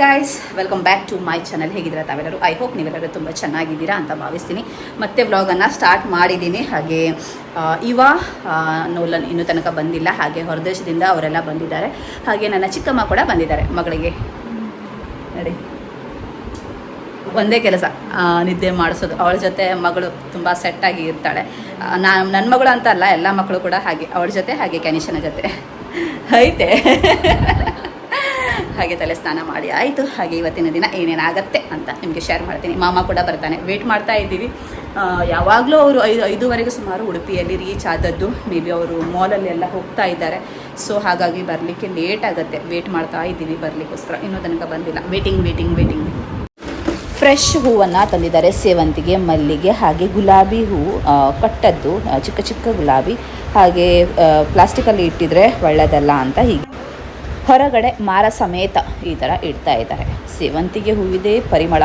Guys welcome back to my channel ಹೇಗಿದ್ದೀರಾ ತಾವೆಲ್ಲರೂ? I hope ನೀವೆಲ್ಲರೂ ತುಂಬ ಚೆನ್ನಾಗಿದ್ದೀರಾ ಅಂತ ಭಾವಿಸ್ತೀನಿ. ಮತ್ತೆ ವ್ಲಾಗನ್ನು ಸ್ಟಾರ್ಟ್ ಮಾಡಿದ್ದೀನಿ. ಹಾಗೆ ಇವ ನೋಲನ್ ಇನ್ನೂ ತನಕ ಬಂದಿಲ್ಲ. ಹಾಗೆ ಹೊರದೇಶದಿಂದ ಅವರೆಲ್ಲ ಬಂದಿದ್ದಾರೆ. ಹಾಗೆ ನನ್ನ ಚಿಕ್ಕಮ್ಮ ಕೂಡ ಬಂದಿದ್ದಾರೆ. ಮಗಳಿಗೆ ನಡಿ. ಒಂದೇ ಕೆಲಸ ನಿದ್ದೆ ಮಾಡಿಸೋದು. ಅವಳ ಜೊತೆ ಮಗಳು ತುಂಬ ಸೆಟ್ಟಾಗಿ ಇರ್ತಾಳೆ. ನಾನು ನನ್ನ ಮಗಳು ಅಂತ ಅಲ್ಲ, ಎಲ್ಲ ಮಕ್ಕಳು ಕೂಡ ಹಾಗೆ, ಅವಳ ಜೊತೆ ಹಾಗೆ ಕನಿಷನ ಜೊತೆ. ಐತೆ. ಹಾಗೆ ತಲೆ ಸ್ನಾನ ಮಾಡಿ ಆಯಿತು, ಹಾಗೆ ಇವತ್ತಿನ ದಿನ ಏನೇನಾಗತ್ತೆ ಅಂತ ನಿಮಗೆ ಶೇರ್ ಮಾಡ್ತೀನಿ. ಮಾಮ ಕೂಡ ಬರ್ತಾನೆ. ವೇಟ್ ಮಾಡ್ತಾ ಇದ್ದೀವಿ. ಯಾವಾಗಲೂ ಅವರು ಐದು, ಐದುವರೆಗೆ ಸುಮಾರು ಉಡುಪಿಯಲ್ಲಿ ರೀಚ್ ಆದದ್ದು. ಮೇ ಬಿ ಅವರು ಮಾಲಲ್ಲಿ ಎಲ್ಲ ಹೋಗ್ತಾ ಇದ್ದಾರೆ. ಸೊ ಹಾಗಾಗಿ ಬರಲಿಕ್ಕೆ ಲೇಟ್ ಆಗುತ್ತೆ. ವೇಟ್ ಮಾಡ್ತಾ ಇದ್ದೀವಿ ಬರಲಿಕ್ಕೋಸ್ಕರ. ಇನ್ನೂ ತನಕ ಬಂದಿಲ್ಲ. ವೇಟಿಂಗ್ ವೇಟಿಂಗ್ ವೇಟಿಂಗ್ ಫ್ರೆಶ್ ಹೂವನ್ನು ತಂದಿದ್ದಾರೆ ಸೇವಂತಿಗೆ, ಮಲ್ಲಿಗೆ, ಹಾಗೆ ಗುಲಾಬಿ ಹೂವು ಕಟ್ಟದ್ದು ಚಿಕ್ಕ ಚಿಕ್ಕ ಗುಲಾಬಿ. ಹಾಗೆ ಪ್ಲಾಸ್ಟಿಕಲ್ಲಿ ಇಟ್ಟಿದ್ರೆ ಒಳ್ಳೆಯದಲ್ಲ ಅಂತ ಹೀಗೆ. ಹೊರಗಡೆ ಮಾರ ಸಮೇತ ಈ ಥರ ಇಡ್ತಾ ಇದ್ದಾರೆ. ಸೇವಂತಿಗೆ ಹೂವಿದೆ, ಪರಿಮಳ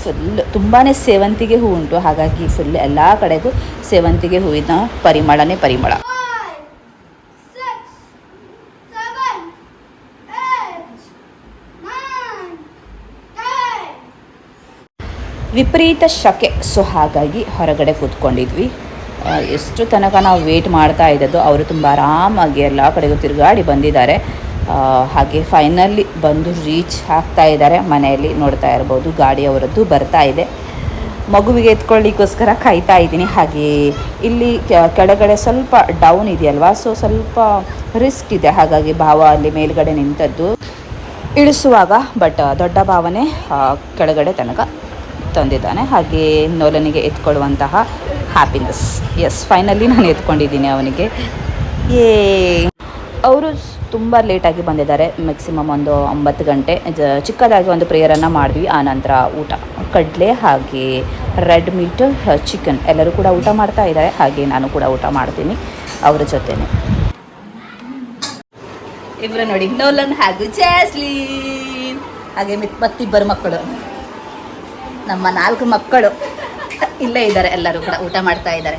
ಫುಲ್ ತುಂಬಾ ಸೇವಂತಿಗೆ ಹೂ ಉಂಟು. ಹಾಗಾಗಿ ಫುಲ್ ಎಲ್ಲ ಕಡೆಗೂ ಸೇವಂತಿಗೆ ಹೂವಿನ ಪರಿಮಳನೇ ಪರಿಮಳ. ವಿಪರೀತ ಶಕೆ. ಸೊ ಹಾಗಾಗಿ ಹೊರಗಡೆ ಕೂತ್ಕೊಂಡಿದ್ವಿ. ಎಷ್ಟು ತನಕ ನಾವು ವೇಟ್ ಮಾಡ್ತಾ ಇದ್ದದ್ದು, ಅವರು ತುಂಬ ಆರಾಮಾಗಿ ಎಲ್ಲ ಕಡೆಗೂ ತಿರುಗಾಡಿ ಬಂದಿದ್ದಾರೆ. ಹಾಗೆ ಫೈನಲಿ ಬಂದು ರೀಚ್ ಆಗ್ತಾ ಇದ್ದಾರೆ ಮನೆಯಲ್ಲಿ ನೋಡ್ತಾ ಇರ್ಬೋದು, ಗಾಡಿ ಅವರದ್ದು ಬರ್ತಾ ಇದೆ. ಮಗುವಿಗೆ ಎತ್ಕೊಳ್ಳಿಕ್ಕೋಸ್ಕರ ಕಾಯ್ತಾ ಇದ್ದೀನಿ. ಹಾಗೆ ಇಲ್ಲಿ ಕೆಳಗಡೆ ಸ್ವಲ್ಪ ಡೌನ್ ಇದೆಯಲ್ವಾ? ಸೊ ಸ್ವಲ್ಪ ರಿಸ್ಕ್ ಇದೆ. ಹಾಗಾಗಿ ಭಾವ ಅಲ್ಲಿ ಮೇಲ್ಗಡೆ ನಿಂತದ್ದು ಇಳಿಸುವಾಗ ಬಟ್ ದೊಡ್ಡ ಭಾವನೆ ಕೆಳಗಡೆ ತನಕ ತಂದಿದ್ದಾನೆ. ಹಾಗೆ ನೋಲನಿಗೆ ಎತ್ಕೊಳ್ಳುವಂತಹ ಹ್ಯಾಪಿನೆಸ್ ಎಸ್ ಫೈನಲಿ ನಾನು ಎತ್ಕೊಂಡಿದ್ದೀನಿ ಅವನಿಗೆ. ಏ ಅವರು ತುಂಬ ಲೇಟಾಗಿ ಬಂದಿದ್ದಾರೆ. ಮ್ಯಾಕ್ಸಿಮಮ್ ಒಂದು ಒಂಬತ್ತು ಗಂಟೆ. ಚಿಕ್ಕದಾಗಿ ಒಂದು ಪ್ರೇಯರನ್ನು ಮಾಡಿದ್ವಿ. ಆನಂತರ ಊಟ. ಕಡಲೆ ಹಾಗೆ ರೆಡ್ ಮೀಟ್ ಚಿಕನ್ ಎಲ್ಲರೂ ಕೂಡ ಊಟ ಮಾಡ್ತಾ ಇದ್ದಾರೆ. ಹಾಗೆ ನಾನು ಕೂಡ ಊಟ ಮಾಡ್ತೀನಿ ಅವರ ಜೊತೆನೆ. ಇಬ್ಬರು ನೋಡಿ ನೋಲನ್ ಹಾಗೂ ಜಾಸ್ಲಿ ಹಾಗೆ ಮಿತ್, ಮತ್ತಿಬ್ಬರು ಮಕ್ಕಳು. ನಮ್ಮ ನಾಲ್ಕು ಮಕ್ಕಳು ಇಲ್ಲೇ ಇದ್ದಾರೆ. ಎಲ್ಲರೂ ಕೂಡ ಊಟ ಮಾಡ್ತಾ ಇದ್ದಾರೆ.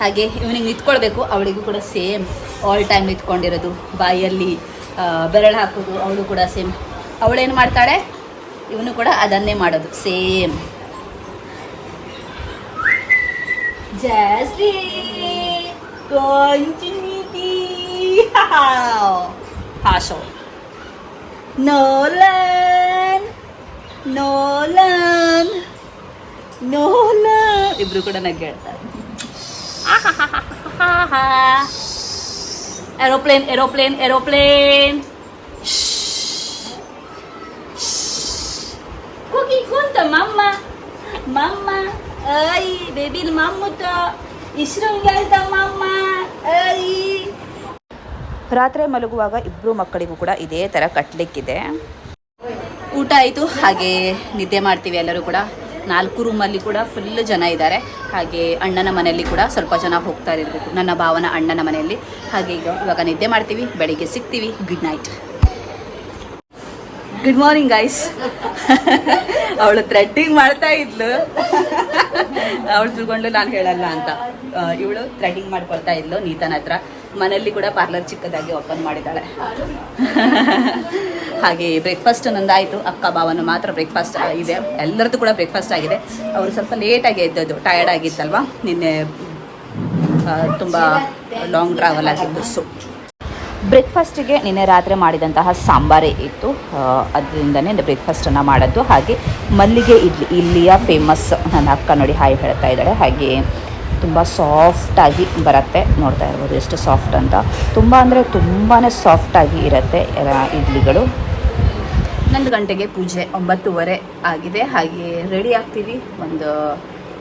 ಹಾಗೆ ಇವನಿಗೆ ನಿಂತ್ಕೊಳ್ಬೇಕು, ಅವಳಿಗೂ ಕೂಡ ಸೇಮ್ ಆಲ್ ಟೈಮ್ ನಿಂತ್ಕೊಂಡಿರೋದು. ಬಾಯಲ್ಲಿ ಬೆರಳು ಹಾಕೋದು ಅವಳು ಕೂಡ ಸೇಮ್ ಅವಳೇನು ಮಾಡ್ತಾಳೆ? ಇವನು ಕೂಡ ಅದನ್ನೇ ಮಾಡೋದು ಸೇಮ್ ಜಾಸ್ತಿ. ಹಾಶೋ ನೋಲನ್ ನೋಲನ್ ನೋಲನ್ ಇಬ್ರು ಕೂಡ ನಗ್ಗೆ ಹೇಳ್ತಾರೆ aeroplane aeroplane aeroplane Cookie kunta mama. Mama. Ay, baby mamuta. ಇಶ್ರಂಗ್ ಹೇಳ್ತಾ ಮಮ್ಮ ಐ ರಾತ್ರಿ ಮಲಗುವಾಗ ಇಬ್ಬರು ಮಕ್ಕಳಿಗೂ ಕೂಡ ಇದೇ ಥರ ಕಟ್ಟಲಿಕ್ಕಿದೆ ಊಟ ಆಯಿತು ಹಾಗೆ ನಿದ್ದೆ ಮಾಡ್ತೀವಿ ಎಲ್ಲರೂ ಕೂಡ ನಾಲ್ಕು ರೂಮಲ್ಲಿ ಕೂಡ ಫುಲ್ ಜನ ಇದ್ದಾರೆ ಹಾಗೆ ಅಣ್ಣನ ಮನೆಯಲ್ಲಿ ಕೂಡ ಸ್ವಲ್ಪ ಜನ ಹೋಗ್ತಾ ಇರಬೇಕು. ನನ್ನ ಭಾವನ ಅಣ್ಣನ ಮನೆಯಲ್ಲಿ. ಹಾಗೆ ಈಗ ಇವಾಗ ನಿದ್ದೆ ಮಾಡ್ತೀವಿ. ಬೆಳಿಗ್ಗೆ ಸಿಗ್ತೀವಿ. Good night good morning guys ಅವಳು ಥ್ರೆಟ್ಟಿಂಗ್ ಮಾಡ್ತಾ ಇದ್ಲು. ಅವಳು ತಿಳ್ಕೊಂಡು ನಾನು ಹೇಳಲ್ಲ ಅಂತ. ಇವಳು ಥ್ರೆಡಿಂಗ್ ಮಾಡ್ಕೊಳ್ತಾ ಇದ್ಲು ನೀತನ ಹತ್ರ. ಮನೆಯಲ್ಲಿ ಕೂಡ ಪಾರ್ಲರ್ ಚಿಕ್ಕದಾಗಿ ಓಪನ್ ಮಾಡಿದ್ದಾಳೆ. ಹಾಗೆ ಬ್ರೇಕ್ಫಾಸ್ಟ್ ನಂದಾಯಿತು ಅಕ್ಕ ಭಾವನ ಮಾತ್ರ ಬ್ರೇಕ್ಫಾಸ್ಟ್ ಇದೆ. ಎಲ್ಲರದ್ದು ಕೂಡ ಬ್ರೇಕ್ಫಾಸ್ಟ್ ಆಗಿದೆ. ಅವರು ಸ್ವಲ್ಪ ಲೇಟಾಗಿ ಎದ್ದದ್ದು ಟಯರ್ಡ್ ಆಗಿತ್ತಲ್ವಾ? ನಿನ್ನೆ ತುಂಬ ಲಾಂಗ್ ಟ್ರಾವೆಲ್ ಆಗಿದ್ದು ಸೊ ಬ್ರೇಕ್ಫಾಸ್ಟಿಗೆ ನಿನ್ನೆ ರಾತ್ರಿ ಮಾಡಿದಂತಹ ಸಾಂಬಾರೇ ಇತ್ತು. ಅದರಿಂದನೇ ಬ್ರೇಕ್ಫಾಸ್ಟನ್ನು ಮಾಡೋದು. ಹಾಗೆ ಮಲ್ಲಿಗೆ ಇಡ್ಲಿ ಇಲ್ಲಿಯ ಫೇಮಸ್ ನನ್ನ ಅಕ್ಕ ನೋಡಿ ಹಾಯ್ ಹೇಳ್ತಾ ಇದ್ದಾಳೆ. ಹಾಗೆ ತುಂಬ ಸಾಫ್ಟಾಗಿ ಬರುತ್ತೆ. ನೋಡ್ತಾ ಇರ್ಬೋದು ಎಷ್ಟು ಸಾಫ್ಟ್ ಅಂತ. ತುಂಬ ಅಂದರೆ ತುಂಬಾ ಸಾಫ್ಟಾಗಿ ಇರುತ್ತೆ ಇಡ್ಲಿಗಳು. ಹನ್ನೊಂದು ಗಂಟೆಗೆ ಪೂಜೆ ಒಂಬತ್ತುವರೆ ಆಗಿದೆ. ಹಾಗೆ ರೆಡಿ ಆಗ್ತೀವಿ. ಒಂದು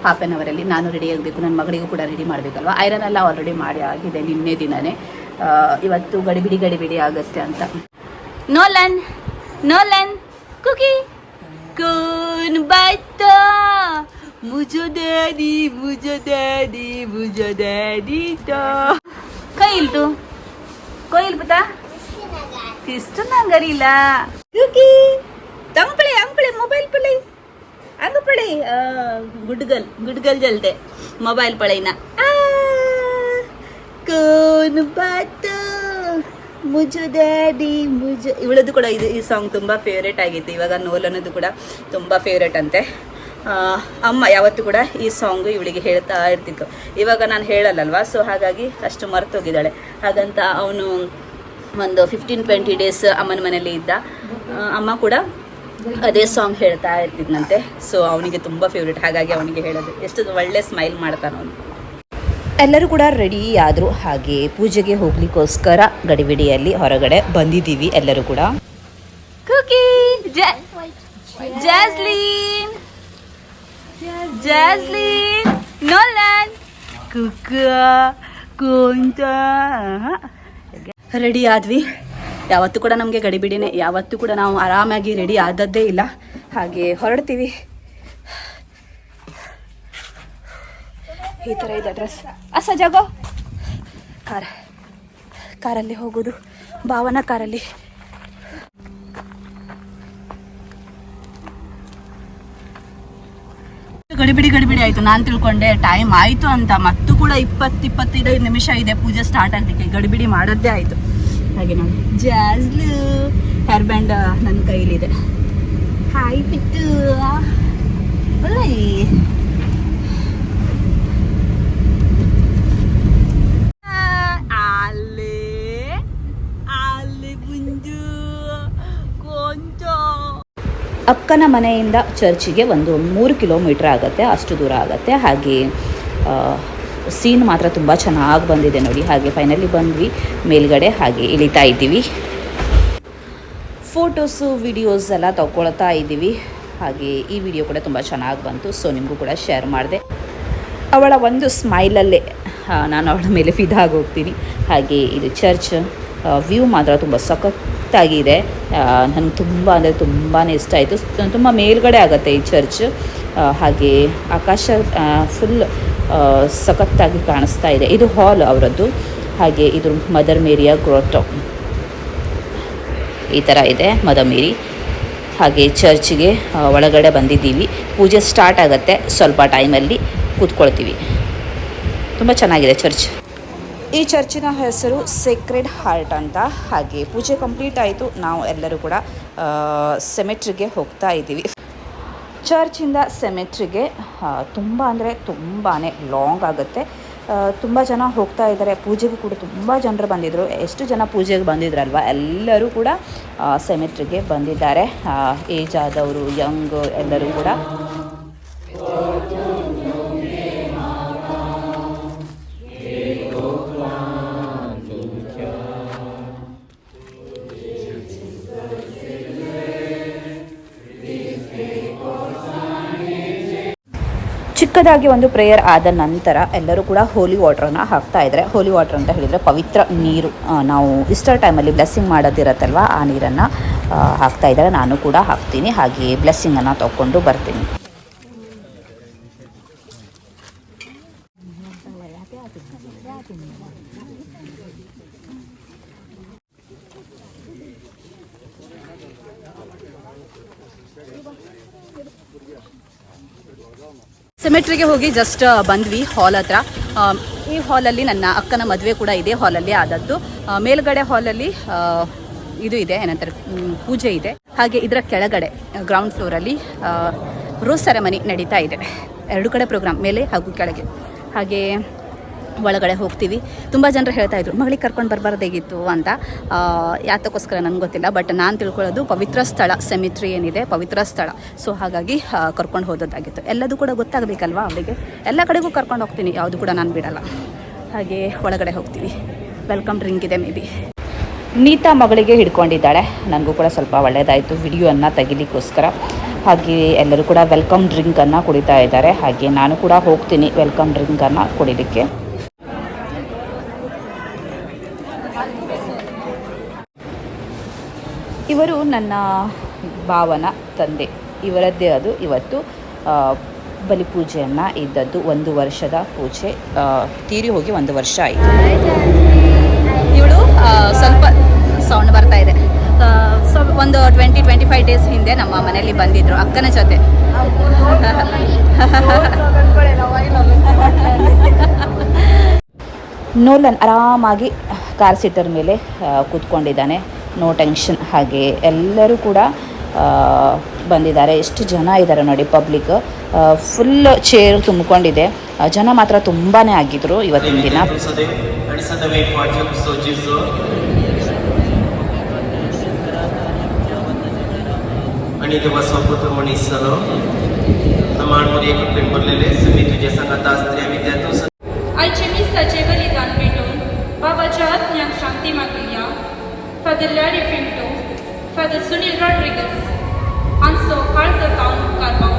ಹಾಫ್ ಆನ್ ಅವರಲ್ಲಿ ನಾನು ರೆಡಿ ಆಗಬೇಕು. ನನ್ನ ಮಗಳಿಗೂ ಕೂಡ ರೆಡಿ ಮಾಡಬೇಕಲ್ವ? ಐರನ್ ಎಲ್ಲ ಆಲ್ರೆಡಿ ಮಾಡಿ ಆಗಿದೆ ನಿನ್ನೆ ದಿನನೇ. ಆ, ಇವತ್ತು ಗಡಿಬಿಡಿ ಗಡಿಬಿಡಿ ಆಗುತ್ತೆ ಅಂತ. ನೋಲನ್ ನೋಲನ್ ಕುಕಿ ಕೂನ್ ಬಾಯ್ತಾ ಮುಜೋ ಡ್ಯಾಡಿ ಮುಜೋ ಡ್ಯಾಡಿ ಮುಜೋ ಡ್ಯಾಡಿ ಕೈಲ್ತು ಕೊಯ್ಲ್ ಬುತ್ತಾ ಇಷ್ಟು ನಂಗರಿಲ್ಲ ಕುಕಿ ತಂಪಳೆ ಅಂಪಳೆ ಮೊಬೈಲ್ ಪಳೆ. ಅಂಗ ಗುಡ್ಗಲ್ ಗುಡ್ಗಲ್ ಜಲ್ದೆ ಮೊಬೈಲ್ ಪಳೆನ. ಕೋನ್ ಬಾತು ಮುಜು ಡ್ಯಾಡಿ, ಮುಜು. ಇವಳದ್ದು ಕೂಡ ಇದು, ಈ ಸಾಂಗ್ ತುಂಬ ಫೇವ್ರೇಟ್ ಆಗಿತ್ತು. ಇವಾಗ ನೋಲನದು ಕೂಡ ತುಂಬ ಫೇವ್ರೇಟ್ ಅಂತೆ. ಅಮ್ಮ ಯಾವತ್ತೂ ಕೂಡ ಈ ಸಾಂಗು ಇವಳಿಗೆ ಹೇಳ್ತಾ ಇರ್ತಿತ್ತು. ಇವಾಗ ನಾನು ಹೇಳಲ್ಲಲ್ವಾ? ಸೊ ಹಾಗಾಗಿ ಅಷ್ಟು ಮರ್ತೋಗಿದ್ದಾಳೆ. ಹಾಗಂತ ಅವನು ಒಂದು ಫಿಫ್ಟೀನ್ ಟ್ವೆಂಟಿ ಡೇಸ್ ಅಮ್ಮನ ಮನೇಲಿ ಇದ್ದ. ಅಮ್ಮ ಕೂಡ ಅದೇ ಸಾಂಗ್ ಹೇಳ್ತಾ ಇರ್ತಿದ್ನಂತೆ. ಸೊ ಅವನಿಗೆ ತುಂಬ ಫೇವ್ರೇಟ್ ಹಾಗಾಗಿ ಅವನಿಗೆ ಹೇಳೋದು. ಎಷ್ಟು ಒಳ್ಳೆ ಸ್ಮೈಲ್ ಮಾಡ್ತಾನ ಅವನು ಎಲ್ಲರೂ ಕೂಡ ರೆಡಿ ಆದರು ಹಾಗೆ ಪೂಜೆಗೆ ಹೋಗ್ಲಿಕ್ಕೋಸ್ಕರ ಗಡಿಬಿಡಿಯಲ್ಲಿ ಹೊರಗಡೆ ಬಂದಿದ್ದೀವಿ ಎಲ್ಲರೂ ಕೂಡ. ಕುಕಿ ಜಾಸ್ಲಿನ್ ಜಾಸ್ಲಿನ್ ನೋಲನ್ ಕುಕ್ಕ ಕುಂತ ರೆಡಿ ಆದ್ವಿ. ಯಾವತ್ತೂ ಕೂಡ ನಮಗೆ ಗಡಿಬಿಡಿನೇ ಯಾವತ್ತೂ ಕೂಡ ನಾವು ಆರಾಮಾಗಿ ರೆಡಿ ಆದದ್ದೇ ಇಲ್ಲ. ಹಾಗೆ ಹೊರಡ್ತೀವಿ. ಈ ಥರ ಇದೆ ಡ್ರೆಸ್ ಅಸ ಜಾಗೋ ಕಾರ್. ಕಾರಲ್ಲಿ ಹೋಗೋದು. ಭಾವನಾ ಕಾರಲ್ಲಿ. ಗಡಿಬಿಡಿ ಗಡಿಬಿಡಿ ಆಯ್ತು. ನಾನು ತಿಳ್ಕೊಂಡೆ ಟೈಮ್ ಆಯ್ತು ಅಂತ. ಮತ್ತು ಕೂಡ ಇಪ್ಪತ್ತು ಇಪ್ಪತ್ತೈದು ನಿಮಿಷ ಇದೆ. ಪೂಜೆ ಸ್ಟಾರ್ಟ್ ಆಗಲಿಕ್ಕೆ. ಗಡಿಬಿಡಿ ಮಾಡೋದೇ ಆಯ್ತು. ಹಾಗೆ ನೋಡಿ. ಜಾಸ್ಲು ಹೇರ್ ಬ್ಯಾಂಡ್ ನನ್ನ ಕೈಲಿದೆ. ಹಾಯ್ ಬಿಟ್ಟು ಅಕ್ಕನ ಮನೆಯಿಂದ ಚರ್ಚಿಗೆ ಒಂದು ಮೂರು ಕಿಲೋಮೀಟ್ರ್ ಆಗುತ್ತೆ, ಅಷ್ಟು ದೂರ ಆಗುತ್ತೆ. ಹಾಗೆ ಸೀನ್ ಮಾತ್ರ ತುಂಬ ಚೆನ್ನಾಗಿ ಬಂದಿದೆ ನೋಡಿ. ಹಾಗೆ ಫೈನಲಿ ಬಂದ್ವಿ, ಮೇಲ್ಗಡೆ ಹಾಗೆ ಇಳಿತಾ ಇದ್ದೀವಿ. ಫೋಟೋಸು ವಿಡಿಯೋಸ್ ಎಲ್ಲ ತಗೊಳ್ತಾ ಇದ್ದೀವಿ. ಹಾಗೆ ಈ ವಿಡಿಯೋ ಕೂಡ ತುಂಬ ಚೆನ್ನಾಗಿ ಬಂತು ಸೊ ನಿಮಗೂ ಕೂಡ ಶೇರ್ ಮಾಡಿದೆ. ಅವಳ ಒಂದು ಸ್ಮೈಲಲ್ಲೇ ನಾನು ಅವಳ ಮೇಲೆ ಫಿದಾಗಿ ಹೋಗ್ತೀನಿ ಹಾಗೆ ಇದು ಚರ್ಚ್ ವ್ಯೂ ಮಾತ್ರ ತುಂಬ ಸಖತ್ತಾಗಿದೆ ನನಗೆ ತುಂಬ ಅಂದರೆ ತುಂಬಾ ಇಷ್ಟ ಆಯಿತು. ತುಂಬ ಮೇಲ್ಗಡೆ ಆಗುತ್ತೆ ಈ ಚರ್ಚ್. ಹಾಗೆ ಆಕಾಶ ಫುಲ್ ಸಖತ್ತಾಗಿ ಕಾಣಿಸ್ತಾ ಇದೆ. ಇದು ಹಾಲ್ ಅವರದ್ದು. ಹಾಗೆ ಇದು ಮದರ್ ಮೇರಿಯ ಗ್ರೋಟೋ ಈ ಥರ ಇದೆ, ಮದರ್ ಮೇರಿ. ಹಾಗೆ ಚರ್ಚ್ಗೆ ಒಳಗಡೆ ಬಂದಿದ್ದೀವಿ. ಪೂಜೆ ಸ್ಟಾರ್ಟ್ ಆಗುತ್ತೆ ಸ್ವಲ್ಪ ಟೈಮಲ್ಲಿ. ಕೂತ್ಕೊಳ್ತೀವಿ. ತುಂಬ ಚೆನ್ನಾಗಿದೆ ಚರ್ಚ್. ಈ ಚರ್ಚಿನ ಹೆಸರು ಸೇಕ್ರೆಡ್ ಹಾರ್ಟ್ ಅಂತ. ಹಾಗೆ ಪೂಜೆ ಕಂಪ್ಲೀಟ್ ಆಯಿತು. ನಾವು ಎಲ್ಲರೂ ಕೂಡ ಸೆಮೆಟ್ರಿಗೆ ಹೋಗ್ತಾ ಇದ್ದೀವಿ. ಚರ್ಚಿಂದ ಸೆಮೆಟ್ರಿಗೆ ತುಂಬ ಅಂದರೆ ತುಂಬಾ ಲಾಂಗ್ ಆಗುತ್ತೆ. ತುಂಬ ಜನ ಹೋಗ್ತಾ ಇದ್ದಾರೆ. ಪೂಜೆಗೂ ಕೂಡ ತುಂಬ ಜನರು ಬಂದಿದ್ದರು ಎಷ್ಟು ಜನ ಪೂಜೆಗೆ ಬಂದಿದ್ರಲ್ವ? ಎಲ್ಲರೂ ಕೂಡ ಸೆಮೆಟ್ರಿಗೆ ಬಂದಿದ್ದಾರೆ. ಏಜ್ ಆದವರು ಯಂಗ್ ಎಲ್ಲರೂ ಕೂಡ. ಚಿಕ್ಕದಾಗಿ ಒಂದು ಪ್ರೇಯರ್ ಆದ ನಂತರ ಎಲ್ಲರೂ ಕೂಡ ಹೋಲಿ ವಾಟ್ರನ್ನ ಹಾಕ್ತಾ ಇದ್ದಾರೆ ಹೋಲಿ ವಾಟರ್ ಅಂತ ಹೇಳಿದರೆ ಪವಿತ್ರ ನೀರು ನಾವು ಇಸ್ಟರ್ ಟೈಮಲ್ಲಿ ಬ್ಲೆಸ್ಸಿಂಗ್ ಮಾಡೋದಿರತ್ತಲ್ವ, ಆ ನೀರನ್ನು ಹಾಕ್ತಾ ಇದ್ದಾರೆ ನಾನು ಕೂಡ ಹಾಕ್ತೀನಿ, ಹಾಗೆಯೇ ಬ್ಲೆಸ್ಸಿಂಗನ್ನು ತಗೊಂಡು ಬರ್ತೀನಿ. ಸೆಮೆಟ್ರಿಗೆ ಹೋಗಿ ಜಸ್ಟ್ ಬಂದ್ವಿ ಹಾಲ್ ಹತ್ರ. ಈ ಹಾಲಲ್ಲಿ ನನ್ನ ಅಕ್ಕನ ಮದುವೆ ಕೂಡ ಇದೆ ಹಾಲಲ್ಲಿ ಆದದ್ದು. ಮೇಲ್ಗಡೆ ಹಾಲಲ್ಲಿ ಇದು ಇದೆ, ಏನಂತಾರೆ ಪೂಜೆ ಇದೆ. ಹಾಗೆ ಇದರ ಕೆಳಗಡೆ ಗ್ರೌಂಡ್ ಫ್ಲೋರಲ್ಲಿ ರೋಸ್ ಸೆರೆಮನಿ ನಡೀತಾ ಇದೆ. ಎರಡು ಕಡೆ ಪ್ರೋಗ್ರಾಮ್ ಮೇಲೆ ಹಾಗೂ ಕೆಳಗೆ. ಹಾಗೆ ಒಳಗಡೆ ಹೋಗ್ತೀವಿ. ತುಂಬ ಜನರು ಹೇಳ್ತಾ ಇದ್ರು, ಮಗಳಿಗೆ ಕರ್ಕೊಂಡು ಬರಬಾರ್ದಾಗಿತ್ತು ಅಂತ. ಯಾತಕ್ಕೋಸ್ಕರ ನನಗೆ ಗೊತ್ತಿಲ್ಲ, ಬಟ್ ನಾನು ತಿಳ್ಕೊಳ್ಳೋದು ಪವಿತ್ರ ಸ್ಥಳ ಸೆಮಿಟ್ರಿ ಏನಿದೆ, ಪವಿತ್ರ ಸ್ಥಳ. ಸೊ ಹಾಗಾಗಿ ಕರ್ಕೊಂಡು ಹೋದದ್ದಾಗಿತ್ತು. ಎಲ್ಲದೂ ಕೂಡ ಗೊತ್ತಾಗಬೇಕಲ್ವಾ ಅವಳಿಗೆ ಎಲ್ಲ ಕಡೆಗೂ ಕರ್ಕೊಂಡು ಹೋಗ್ತೀನಿ, ಯಾವುದು ಕೂಡ ನಾನು ಬಿಡಲ್ಲ. ಹಾಗೆ ಒಳಗಡೆ ಹೋಗ್ತೀವಿ. ವೆಲ್ಕಮ್ ಡ್ರಿಂಕ್ ಇದೆ ಮೇ ಬಿ. ನೀತಾ ಮಗಳಿಗೆ ಹಿಡ್ಕೊಂಡಿದ್ದಾಳೆ. ನನಗೂ ಕೂಡ ಸ್ವಲ್ಪ ಒಳ್ಳೆಯದಾಯಿತು ವಿಡಿಯೋವನ್ನು ತೆಗಿಲಿಕ್ಕೋಸ್ಕರ. ಹಾಗೆ ಎಲ್ಲರೂ ಕೂಡ ವೆಲ್ಕಮ್ ಡ್ರಿಂಕನ್ನು ಕುಡಿತಾ ಇದ್ದಾರೆ. ಹಾಗೆ ನಾನು ಕೂಡ ಹೋಗ್ತೀನಿ ವೆಲ್ಕಮ್ ಡ್ರಿಂಕನ್ನು ಕುಡಿಲಿಕ್ಕೆ. ಇವರು ನನ್ನ ಭಾವನ ತಂದೆ. ಇವರದ್ದೇ ಅದು. ಇವತ್ತು ಬಲಿಪೂಜೆಯನ್ನು ಇದ್ದದ್ದು ಒಂದು ವರ್ಷದ ಪೂಜೆ ತೀರಿ ಹೋಗಿ ಒಂದು ವರ್ಷ ಆಯಿತು. ಇವಳು ಸ್ವಲ್ಪ ಸೌಂಡ್ ಬರ್ತಾ ಇದೆ. ಸ್ವಲ್ಪ ಸೊ ಒಂದು ಟ್ವೆಂಟಿ ಟ್ವೆಂಟಿ ಫೈವ್ ಡೇಸ್ ಹಿಂದೆ ನಮ್ಮ ಮನೆಯಲ್ಲಿ ಬಂದಿದ್ರು ಅಕ್ಕನ ಜೊತೆ. ನೋಲನ್ ಆರಾಮಾಗಿ ಕಾರ್ ಸೀಟರ್ ಮೇಲೆ ಕೂತ್ಕೊಂಡಿದ್ದಾನೆ. ನೋ ಟೆನ್ಷನ್ ಹಾಗೆ ಎಲ್ಲರೂ ಕೂಡ ಆ, ಬಂದಿದ್ದಾರೆ ಎಷ್ಟು ಜನ ಇದ್ದಾರೆ ನೋಡಿ ಪಬ್ಲಿಕ್ ಫುಲ್ ಚೇರ್ ತುಂಬಿಕೊಂಡಿದೆ ಆ, ಜನ ಮಾತ್ರ ತುಂಬಾ ಆಗಿದ್ರು ಇವತ್ತಿನ ದಿನ ಸದೆ ಅಡಿಸದ ವೇಪಾಟ್ಯ ಸೋಜಿಸೋ आणि तेव्हा स्वपुत्र मनीसलो नमाणमध्ये एक पेंबरलेले तुम्ही तुझ्या संगत असलेल्या विद्यार्थी आयचे मिसाचे बलिदान भेटून बाबाच्या आत्म्याक शांती मागल्या Father Larry Frinto, Father Sunil Rodriguez, and so far the town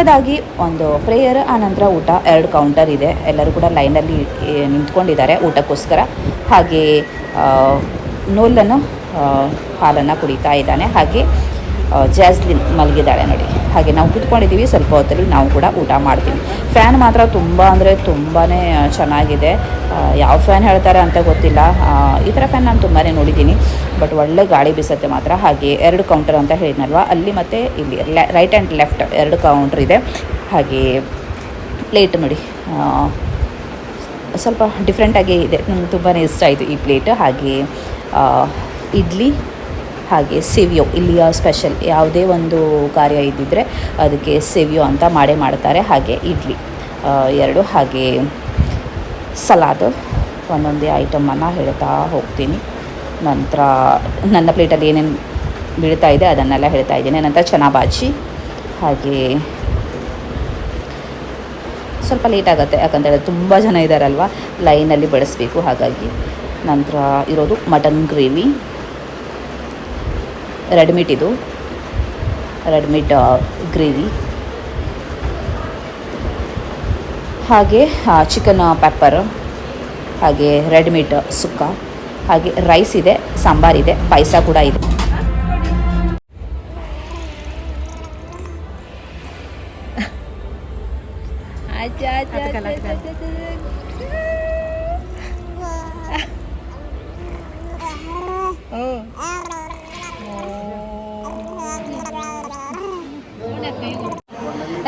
ಚಿಕ್ಕದಾಗಿ ಒಂದು ಪ್ರೇಯರ್ ಆನಂತರ ಊಟ, ಎರಡು ಕೌಂಟರ್ ಇದೆ. ಎಲ್ಲರೂ ಕೂಡ ಲೈನಲ್ಲಿ ನಿಂತ್ಕೊಂಡಿದ್ದಾರೆ ಊಟಕ್ಕೋಸ್ಕರ. ಹಾಗೆ ನೋಲನ್ನು ಹಾಲನ್ನು ಕುಡಿತಾ ಇದ್ದಾನೆ. ಹಾಗೆ ಜಾಸ್ಲಿನ್ ಮಲಗಿದ್ದಾಳೆ ನೋಡಿ. ಹಾಗೆ ನಾವು ಕೂತ್ಕೊಂಡಿದ್ದೀವಿ, ಸ್ವಲ್ಪ ಹೊತ್ತಲ್ಲಿ ನಾವು ಕೂಡ ಊಟ ಮಾಡ್ತೀವಿ. ಫ್ಯಾನ್ ಮಾತ್ರ ತುಂಬ ಅಂದರೆ ತುಂಬಾ ಚೆನ್ನಾಗಿದೆ. ಯಾವ ಫ್ಯಾನ್ ಹೇಳ್ತಾರೆ ಅಂತ ಗೊತ್ತಿಲ್ಲ. ಈ ಥರ ಫ್ಯಾನ್ ನಾನು ತುಂಬಾ ನೋಡಿದ್ದೀನಿ. ಬಟ್ ಒಳ್ಳೆ ಗಾಳಿ ಬೀಸುತ್ತೆ ಮಾತ್ರ. ಹಾಗೆ ಎರಡು ಕೌಂಟರ್ ಅಂತ ಹೇಳಿದ್ನಲ್ವ? ಅಲ್ಲಿ ಮತ್ತು ಇಲ್ಲಿ ರೈಟ್ ಆ್ಯಂಡ್ ಲೆಫ್ಟ್ ಎರಡು ಕೌಂಟ್ರ್ ಇದೆ. ಹಾಗೆ ಪ್ಲೇಟ್ ನೋಡಿ. ಸ್ವಲ್ಪ ಡಿಫ್ರೆಂಟಾಗಿ ಇದೆ. ನಂಗೆ ತುಂಬಾ ಇಷ್ಟ ಆಯಿತು ಈ ಪ್ಲೇಟ್ ಹಾಗೆ ಇಡ್ಲಿ ಹಾಗೆ ಸೇವಿಯೋ. ಇಲ್ಲಿಯ ಸ್ಪೆಷಲ್ ಯಾವುದೇ ಒಂದು ಕಾರ್ಯ ಇದ್ದಿದ್ದರೆ ಅದಕ್ಕೆ ಸೇವಿಯೋ ಅಂತ ಮಾಡೇ ಮಾಡ್ತಾರೆ. ಹಾಗೆ ಇಡ್ಲಿ ಎರಡು ಹಾಗೆ ಸಲಾದ್ ಒಂದೊಂದೇ ಐಟಮನ್ನು ಹೇಳ್ತಾ ಹೋಗ್ತೀನಿ. ನಂತರ ನನ್ನ ಪ್ಲೇಟಲ್ಲಿ ಏನೇನು ಬೀಳ್ತಾ ಇದೆ ಅದನ್ನೆಲ್ಲ ಹೇಳ್ತಾ ಇದ್ದೀನಿ. ನಂತರ ಚೆನ್ನಾಗಿ ಬಾಜಿ ಹಾಗೆ ಸ್ವಲ್ಪ ಲೇಟ್ ಆಗುತ್ತೆ ಯಾಕಂತೇಳಿದ್ರೆ ತುಂಬ ಜನ ಇದ್ದಾರಲ್ವ ಲೈನಲ್ಲಿ ಬಡಿಸ್ಬೇಕು. ಹಾಗಾಗಿ ನಂತರ ಇರೋದು ಮಟನ್ ಗ್ರೇವಿ. ರೆಡ್ ಮೀಟ್ ಇದು. Red meat gravy. ಹಾಗೆ ಚಿಕನ್ ಪೆಪ್ಪರ್. ಹಾಗೆ ರೆಡ್ ಮೀಟ್ ಸುಕ್ಕ. ಹಾಗೆ ರೈಸ್ ಇದೆ ಸಾಂಬಾರಿದೆ ಪಾಯಸ ಕೂಡ ಇದೆ.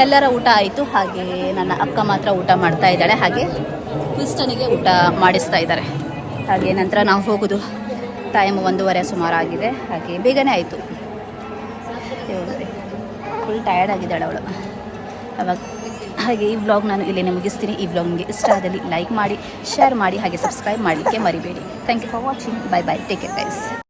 ಎಲ್ಲರ ಊಟ ಆಯಿತು. ಹಾಗೆ ನನ್ನ ಅಕ್ಕ ಮಾತ್ರ ಊಟ ಮಾಡ್ತಾ ಇದ್ದಾಳೆ. ಹಾಗೆ ಕ್ರಿಸ್ಟನಿಗೆ ಊಟ ಮಾಡಿಸ್ತಾ ಇದ್ದಾರೆ. ಹಾಗೆ ನಂತರ ನಾವು ಹೋಗೋದು. ಟೈಮ್ ಒಂದೂವರೆ ಸುಮಾರು ಆಗಿದೆ. ಹಾಗೆ ಬೇಗನೆ ಆಯಿತು. ಫುಲ್ ಟಯರ್ಡ್ ಆಗಿದ್ದಾಳೆ ಅವಳು. ಅವಾಗ ಹಾಗೆ ಈ ವ್ಲಾಗ್ ನಾನು ಇಲ್ಲಿ ಮುಗಿಸ್ತೀನಿ. ಈ ವ್ಲಾಗ್ ನಿಮಗೆ ಇಷ್ಟ ಆದಲ್ಲಿ ಲೈಕ್ ಮಾಡಿ ಶೇರ್ ಮಾಡಿ, ಹಾಗೆ ಸಬ್ಸ್ಕ್ರೈಬ್ ಮಾಡಲಿಕ್ಕೆ ಮರಿಬೇಡಿ. Thank you for watching bye bye take care guys